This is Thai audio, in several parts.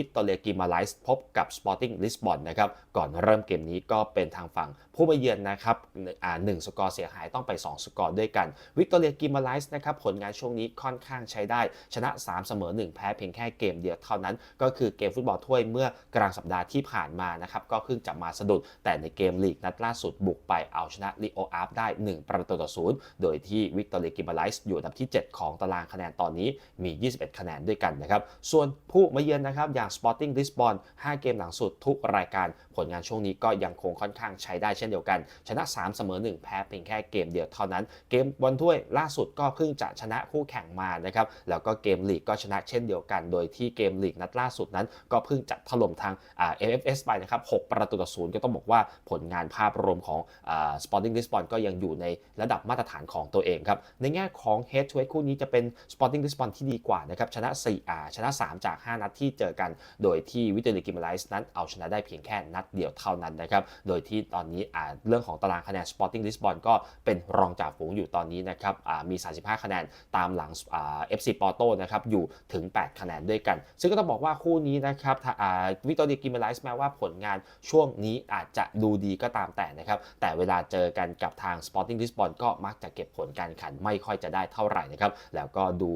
วิตอเรียกิมาไลส์พบกับ Sporting Lisbon นนะครับก่อนเริ่มเกมนี้ก็เป็นทางฝั่งผู้มาเยือนนะครับอ่าหนึ่งสกอร์เสียหายต้องไป 2 สกอร์ด้วยกันวิกตอเรียกิมาไลส์นะครับผลงานช่วงนี้ค่อนข้างใช้ได้ ชนะ 3 เสมอ 1 แพ้เพียงแค่เกมเดียวเท่านั้น ก็คือเกมฟุตบอลถ้วยเมื่อกลางสัปดาห์ที่ผ่านมานะครับก็เพิ่งจะมาสะดุด แต่ในเกมลีกนัดล่าสุดบุกไปเอาชนะลีโออาร์ฟได้ 1 ประตูต่อศูนย์โดยที่วิกตอเรียกิมาไลส์อยู่อันดับที่ 7 ของตารางคะแนนตอนนี้มี 21 คะแนนด้วยกันนะครับส่วนผู้มาเยือนนะครับอย่าง Sporting Lisbon 5เกมหลังสุดทุกรายการผลงานช่วงนี้ก็ยังคงค่อนข้างใช้ได้เช่นเดียวกัน ชนะ 3 เสมอ 1 แพ้เพียงแค่เกมเดียวเท่านั้น เกมบอลถ้วยล่าสุดก็เพิ่งจะชนะคู่แข่งมานะครับแล้วก็เกมลีกก็ชนะเช่นเดียวกัน โดยที่เกมลีกนัดล่าสุดนั้น ก็เพิ่งจะถล่มทางอ่า MFS ไปนะครับ6ประตูต่อศูนย์ก็ต้องบอกว่าผลงานภาพรวมของอ่า Sporting Lisbon ก็ยังอยู่ในระดับมาตรฐานของตัวเองครับในแง่ของ Head to Head คู่นี้จะเป็น Sporting Lisbon ที่ดีกว่านะครับชนะ4อ่าชนะ 3 จาก 5 นัดที่เจอกันโดยที่วิเตอร์ลิกิมไลส์นั้นเอาชนะได้เพียงแค่นัดเดียวเท่านั้นนะครับ โดยที่ตอนนี้อ่าเรื่องของตารางคะแนน Sporting Lisbon ก็เป็นรองจ่าฝูงอยู่ตอนนี้นะครับอ่ามี 35 คะแนนตามหลังอ่า FC Porto นะครับอยู่ถึง 8 คะแนนด้วยกัน ซึ่งก็ต้องบอกว่าคู่นี้นะครับอ่าวิกตอเรียกิมไลส์แม้ว่าผลงานช่วงนี้อาจจะดูดีก็ตามแต่นะครับ แต่เวลาเจอกันกับทาง Sporting Lisbon ก็มักจะเก็บผลการขันไม่ค่อยจะได้เท่าไหร่นะครับ แล้วก็ดู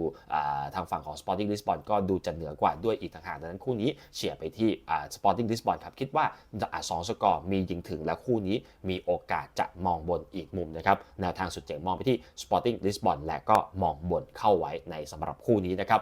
ทางฝั่งของ Sporting Lisbon ก็ดูจะเหนือกว่าด้วยอีกต่างหากดังนั้นคู่นี้เฉียร์ไปที่สปอร์ติ้งลิสบอนครับคิดว่าสองสกอร์มียิงถึงและคู่นี้มีโอกาสจะมองบนอีกมุมนะครับแนวทางสุดเจ๋งมองไปที่สปอร์ติ้งลิสบอนและก็มองบนเข้าไว้ในสำหรับคู่นี้นะครับ